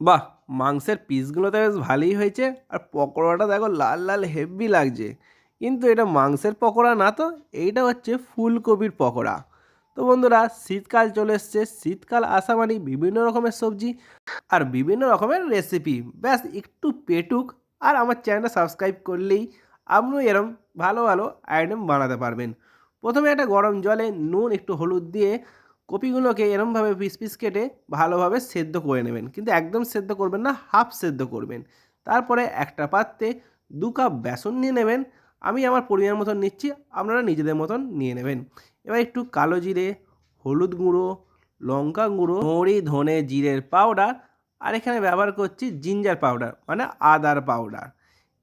বাহ, মাংসের পিসগুলো তো বেশ ভালোই হয়েছে। আর পকোড়াটা দেখো লাল লাল হেভি লাগছে। কিন্তু এটা মাংসের পকোড়া না তো, এইটা হচ্ছে ফুলকপির পকোড়া। তো বন্ধুরা, শীতকাল চলে এসছে। শীতকাল আসা মানে বিভিন্ন রকমের সবজি আর বিভিন্ন রকমের রেসিপি ব্যাস, একটু পেটুক আর আমার চ্যানেলটা সাবস্ক্রাইব করলেই আপনিও এরম ভালো ভালো আইটেম বানাতে পারবেন। প্রথমে একটা গরম জলে নুন, একটু হলুদ দিয়ে কপিগুলোকে এরমভাবে পিস পিস কেটে ভালোভাবে সেদ্ধ করে নেবেন। কিন্তু একদম সেদ্ধ করবেন না, হাফ সেদ্ধ করবেন। তারপরে একটা পাত্রে দু কাপ বেসন নিয়ে নেবেন। আমি আমার পরিমাণ মতন নিচ্ছি, আপনারা নিজেদের মতন নিয়ে নেবেন। এবার একটু কালো জিরে, হলুদ গুঁড়ো, লঙ্কা গুঁড়ো, মৌরি, ধনে জিরের পাউডার, আর এখানে ব্যবহার করছি জিঞ্জার পাউডার মানে আদার পাউডার।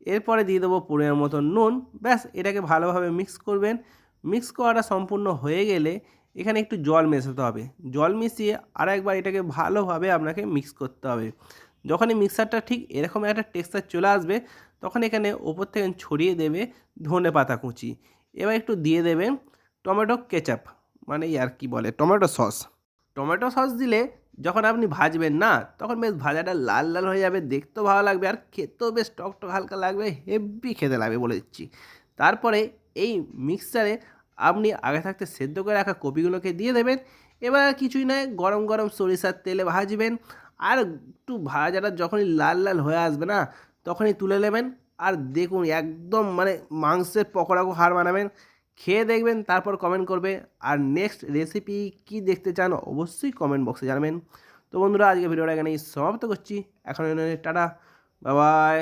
এরপরে দিয়ে দেবো পরিমাণ মতন নুন। ব্যাস, এটাকে ভালোভাবে মিক্স করবেন। মিক্স করাটা সম্পূর্ণ হয়ে গেলে এখানে একটু জল মেশাতে হবে। জল মিশিয়ে আর একবার এটাকে ভালোভাবে আপনাকে মিক্স করতে হবে। যখনই মিক্সারটা ঠিক এরকম একটা টেক্সচার চলে আসবে, তখন এখানে ওপর থেকে ছড়িয়ে দেবে ধনে পাতা কুচি। এবার একটু দিয়ে দেবেন টমেটো কেচাপ মানে আর কি বলে, টমেটো সস টমেটো সস দিলে যখন আপনি ভাজবেন না, তখন বেশ ভাজাটা লাল লাল হয়ে যাবে, দেখতেও ভালো লাগবে আর খেতেও বেশ টক টক হালকা লাগবে হেভি খেতে লাগবে বলে দিচ্ছি। তারপরে এই মিক্সচারে আপনি আগে থাকতে সেদ্ধ করে রাখা কপিগুলোকে দিয়ে দেবেন। এবার আর কিছুই নয়, গরম গরম সরিষার তেলে ভাজবেন। আর একটু ভাজাটা যখনই লাল লাল হয়ে আসবে না, তখনই তুলে নেবেন। আর দেখুন, একদম মানে মাংসের পকোড়াকে হার বানাবেন খেয়ে দেখবেন, তারপর কমেন্ট করবে। আর নেক্সট রেসিপি কি দেখতে চান অবশ্যই কমেন্ট বক্সে জানাবেন। তো বন্ধুরা আজকে ভিডিওটা এখানেই সমাপ্ত করছি। এখন টাটা বাবাই